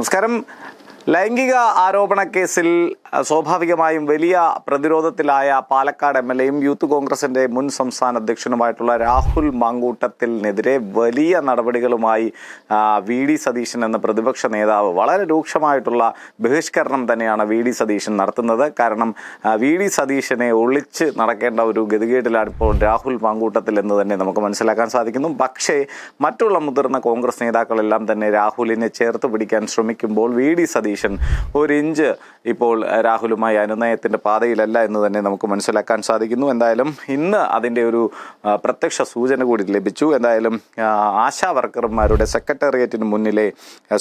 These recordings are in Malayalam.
നമസ്കാരം ലൈംഗിക ആരോപണ കേസിൽ സ്വാഭാവികമായും വലിയ പ്രതിരോധത്തിലായ പാലക്കാട് എം എൽ എയും യൂത്ത് കോൺഗ്രസിന്റെ മുൻ സംസ്ഥാന അധ്യക്ഷനുമായിട്ടുള്ള രാഹുൽ മാങ്കൂട്ടത്തിനെതിരെ വലിയ നടപടികളുമായി വി ഡി സതീശൻ എന്ന പ്രതിപക്ഷ നേതാവ് വളരെ രൂക്ഷമായിട്ടുള്ള ബഹിഷ്കരണം തന്നെയാണ് വി ഡി സതീശൻ നടത്തുന്നത്. കാരണം വി ഡി സതീശനെ ഒളിച്ച് നടക്കേണ്ട ഒരു ഗതികേടിലാണ് ഇപ്പോൾ രാഹുൽ മാങ്കൂട്ടത്തിൽ എന്ന് തന്നെ നമുക്ക് മനസ്സിലാക്കാൻ സാധിക്കുന്നു. പക്ഷേ മറ്റുള്ള മുതിർന്ന കോൺഗ്രസ് നേതാക്കളെല്ലാം തന്നെ രാഹുലിനെ ചേർത്ത് പിടിക്കാൻ ശ്രമിക്കുമ്പോൾ വി ഡി സതീശൻ ഒരു ഇഞ്ച് ഇപ്പോൾ രാഹുലുമായി അനുനയത്തിന്റെ പാതയിലല്ല എന്ന് തന്നെ നമുക്ക് മനസ്സിലാക്കാൻ സാധിക്കുന്നു. എന്തായാലും ഇന്ന് അതിന്റെ ഒരു പ്രത്യക്ഷ സൂചന കൂടി ലഭിച്ചു. എന്തായാലും ആശാ വർക്കർമാരുടെ സെക്രട്ടേറിയറ്റിന് മുന്നിലെ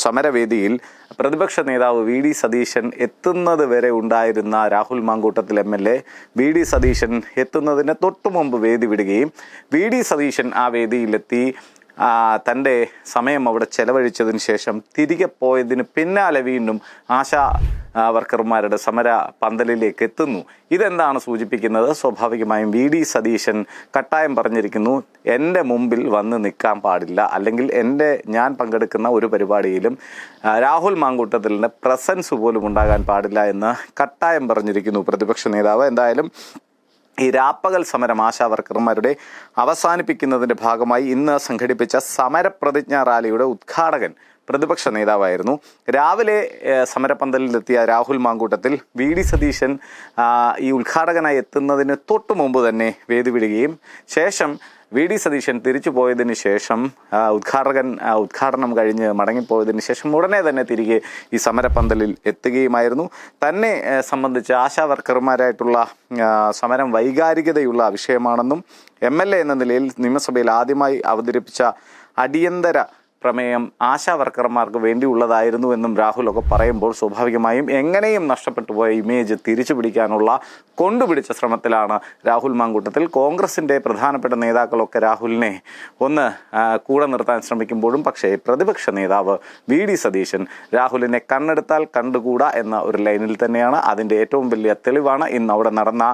സമരവേദിയിൽ പ്രതിപക്ഷ നേതാവ് വി ഡി സതീശൻ എത്തുന്നത് വരെ ഉണ്ടായിരുന്ന Rahul Mamkootathil M L A V D Satheesan എത്തുന്നതിന് തൊട്ടു മുമ്പ് വേദി വിടുകയും വി ഡി സതീശൻ ആ വേദിയിലെത്തി തന്റെ സമയം അവിടെ ചെലവഴിച്ചതിന് ശേഷം തിരികെ പോയതിന് പിന്നാലെ വീണ്ടും ആശാ വർക്കർമാരുടെ സമര പന്തലിലേക്ക് എത്തുന്നു. ഇതെന്താണ് സൂചിപ്പിക്കുന്നത്? സ്വാഭാവികമായും വി ഡി സതീശൻ കട്ടായം പറഞ്ഞിരിക്കുന്നു എന്റെ മുമ്പിൽ വന്ന് നിൽക്കാൻ പാടില്ല. അല്ലെങ്കിൽ എന്റെ ഞാൻ പങ്കെടുക്കുന്ന ഒരു പരിപാടിയിലും രാഹുൽ മാങ്കൂട്ടത്തിലിന്റെ പ്രസൻസ് പോലും ഉണ്ടാകാൻ പാടില്ല എന്ന് കട്ടായം പറഞ്ഞിരിക്കുന്നു പ്രതിപക്ഷ നേതാവ്. എന്തായാലും ഈ രാപ്പകൽ സമരം ആശാവർക്കർമാരുടെ അവസാനിപ്പിക്കുന്നതിന്റെ ഭാഗമായി ഇന്ന് സംഘടിപ്പിച്ച സമരപ്രതിജ്ഞ റാലിയുടെ ഉദ്ഘാടകൻ പ്രതിപക്ഷ നേതാവായിരുന്നു. രാവിലെ സമരപ്പന്തലിലെത്തിയ രാഹുൽ മാങ്കൂട്ടത്തിൽ വി ഡി സതീശൻ ഈ ഉദ്ഘാടകനായി എത്തുന്നതിന് തൊട്ടു മുമ്പ് തന്നെ വേദി വിടുകയും ശേഷം വി ഡി സതീശൻ തിരിച്ചു പോയതിന് ശേഷം ഉദ്ഘാടകൻ ഉദ്ഘാടനം കഴിഞ്ഞ് മടങ്ങിപ്പോയതിന് ശേഷം ഉടനെ തന്നെ തിരികെ ഈ സമരപന്തലിൽ എത്തുകയുമായിരുന്നു. തന്നെ സംബന്ധിച്ച് ആശാ വർക്കർമാരായിട്ടുള്ള സമരം വൈകാരികതയുള്ള വിഷയമാണെന്നും എം എൽ എ എന്ന നിലയിൽ നിയമസഭയിൽ ആദ്യമായി അവതരിപ്പിച്ച അടിയന്തര പ്രമേയം ആശാവർക്കർമാർക്ക് വേണ്ടിയുള്ളതായിരുന്നു എന്നും രാഹുലൊക്കെ പറയുമ്പോൾ സ്വാഭാവികമായും എങ്ങനെയും നഷ്ടപ്പെട്ടു പോയ ഇമേജ് തിരിച്ചു പിടിക്കാനുള്ള കൊണ്ടുപിടിച്ച ശ്രമത്തിലാണ് രാഹുൽ മാങ്കൂട്ടത്തിൽ. കോൺഗ്രസിന്റെ പ്രധാനപ്പെട്ട നേതാക്കളൊക്കെ രാഹുലിനെ ഒന്ന് കൂടെ നിർത്താൻ ശ്രമിക്കുമ്പോഴും പക്ഷേ പ്രതിപക്ഷ നേതാവ് വി ഡി സതീശൻ രാഹുലിനെ കണ്ണെടുത്താൽ കണ്ടുകൂടാ എന്ന ഒരു ലൈനിൽ തന്നെയാണ്. അതിന്റെ ഏറ്റവും വലിയ തെളിവാണ് ഇന്ന് അവിടെ നടന്ന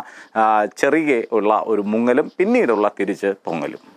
ചെറിയ ഉള്ള ഒരു മുങ്ങലും പിന്നീടുള്ള തിരിച്ച് പൊങ്ങലും.